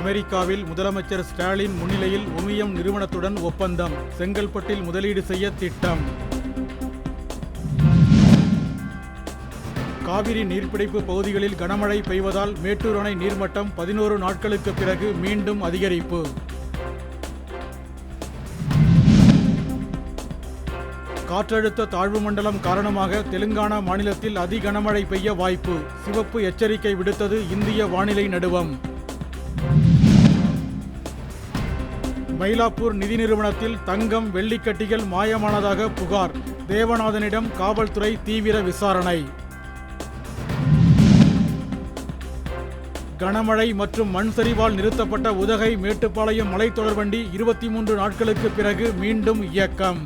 அமெரிக்காவில் முதலமைச்சர் ஸ்டாலின் முன்னிலையில் உமியம் நிறுவனத்துடன் ஒப்பந்தம். செங்கல்பட்டில் முதலீடு செய்ய திட்டம். காவிரி நீர்பிடிப்பு பகுதிகளில் கனமழை பெய்வதால் மேட்டூர் அணை நீர்மட்டம் பதினோரு நாட்களுக்கு பிறகு மீண்டும் அதிகரிப்பு. காற்றழுத்த தாழ்வு மண்டலம் காரணமாக தெலுங்கானா மாநிலத்தில் அதி கனமழை பெய்ய வாய்ப்பு. சிவப்பு எச்சரிக்கை விடுத்தது இந்திய வானிலை நடுவம். மயிலாப்பூர் நிதி நிறுவனத்தில் தங்கம் வெள்ளிக்கட்டிகள் மாயமானதாக புகார். தேவநாதனிடம் காவல்துறை தீவிர விசாரணை. கனமழை மற்றும் மண் சரிவால் நிறுத்தப்பட்ட உதகை மேட்டுப்பாளையம் மலைத்தொடர்வண்டி இருபத்தி மூன்று நாட்களுக்கு பிறகு மீண்டும் இயக்கம்.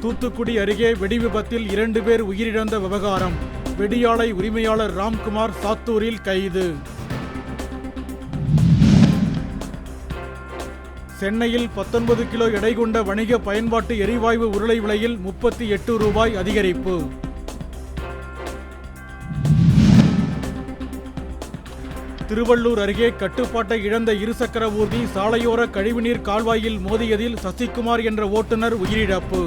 தூத்துக்குடி அருகே வெடி விபத்தில் இரண்டு பேர் உயிரிழந்த விவகாரம். வெடியாலை உரிமையாளர் ராம்குமார் சாத்தூரில் கைது. சென்னையில் பத்தொன்பது கிலோ எடை கொண்ட வணிக பயன்பாட்டு எரிவாயு உருளை விலையில் முப்பத்தி எட்டு ரூபாய் அதிகரிப்பு. திருவள்ளூர் அருகே கட்டுப்பாட்டை இழந்த இருசக்கர ஊர்தி சாலையோர கழிவுநீர் கால்வாயில் மோதியதில் சசிகுமார் என்ற ஓட்டுநர் உயிரிழப்பு.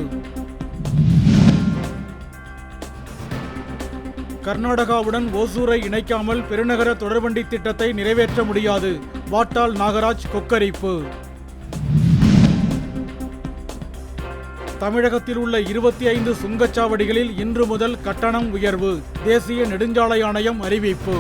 கர்நாடகாவுடன் ஓசூரை இணைக்காமல் பெருநகர தொடர்வண்டி திட்டத்தை நிறைவேற்ற முடியாது. வாட்டாள் நாகராஜ் கொக்கரிப்பு. தமிழகத்தில் உள்ள இருபத்தி ஐந்து சுங்கச்சாவடிகளில் இன்று முதல் கட்டணம் உயர்வு. தேசிய நெடுஞ்சாலை ஆணையம் அறிவிப்பு.